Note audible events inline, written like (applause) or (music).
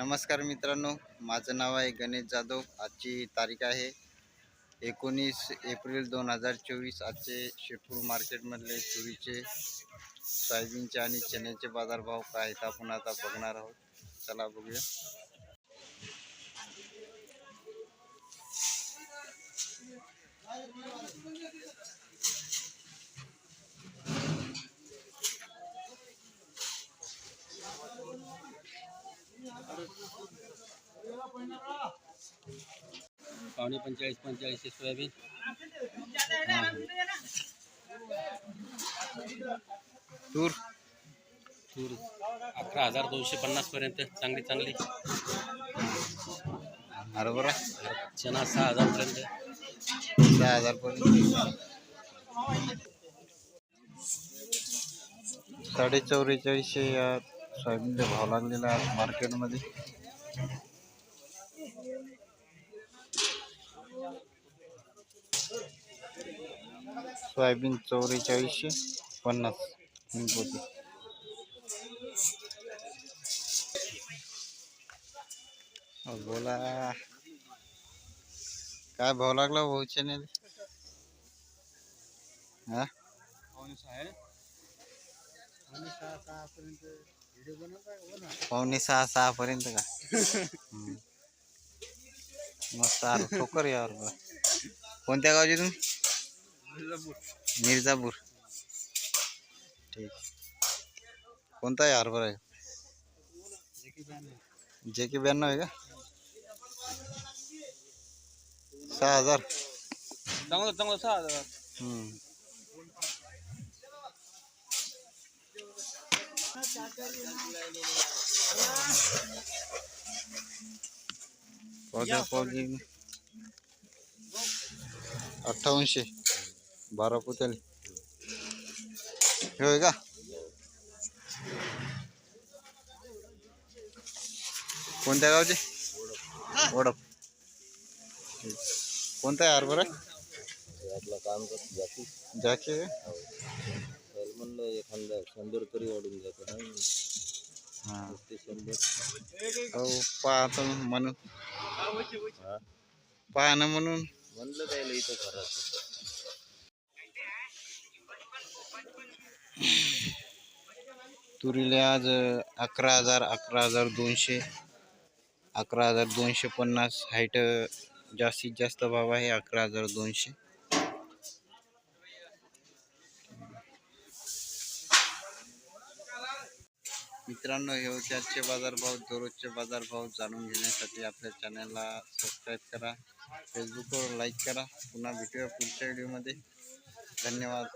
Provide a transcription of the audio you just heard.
नमस्कार मित्रांनो माझं नाव आहे गणेश जाधव. आजची तारीख आहे एकोणीस एप्रिल दोन हजार चोवीस. आजचे शेपूर मार्केटमधले तुरीचे सोयाबीनचे आणि चण्याचे बाजारभाव काय आहेत आपण आता बघणार आहोत. चला बघूया. पावणे पंचेचाळीस पंचेचाळीसशे सोयाबीन. तूर? तूर अकरा हजार दोनशे पन्नास पर्यंत. चांगली चांगली. हरभरा? चना सहा हजार पर्यंत. सहा हजार पर्यंत. साडे चौवेचाळीसशे या सोयाबीनचा भाव लागलेला आहे मार्केटमध्ये सोयाबीन चौवेचाळीसशे पन्नास. अहो, बोला. काय भाव लागला भाऊ चॅनेल हा? पावणे सहा सहा पर्यंत का. (laughs) मस्त आलो ठोकर यावर. कोणत्या गावचे तुम्ही मिर्जापूर ठीक. कोणता आहे हरभरा आहे? जे के ब्याण्णव आहे का? सहा हजार. चांगलं चांगलं सहा हजार. हम्म. पावत्या पावली अठ्ठावनशे बारा हे होय का कोणत्या गावचे ठीक. कोणता आहे हरभरा आपलं काम करत जाती जाके म्हणलं एखादा शंभर तरी वाढून जातं ना हां ते शंभर हो पाहतो म्हणून पाहणं म्हणून. म्हणलं त्याला इथं करायचं तुरीले आज अकरा हजार अकरा हजार दोनशे अकरा हजार दोनशे पन्नास. हाईट जास्तीत जास्त भाव आहे अकरा हजार दोनशे. मित्रांनो हे होते आजचे बाजारभाव दररोजचे बाजारभाव जाणून घेण्यासाठी आपल्या चॅनलला सबस्क्राईब करा फेसबुकवर लाईक करा. पुन्हा भेटूया पुढच्या व्हिडिओमध्ये. धन्यवाद.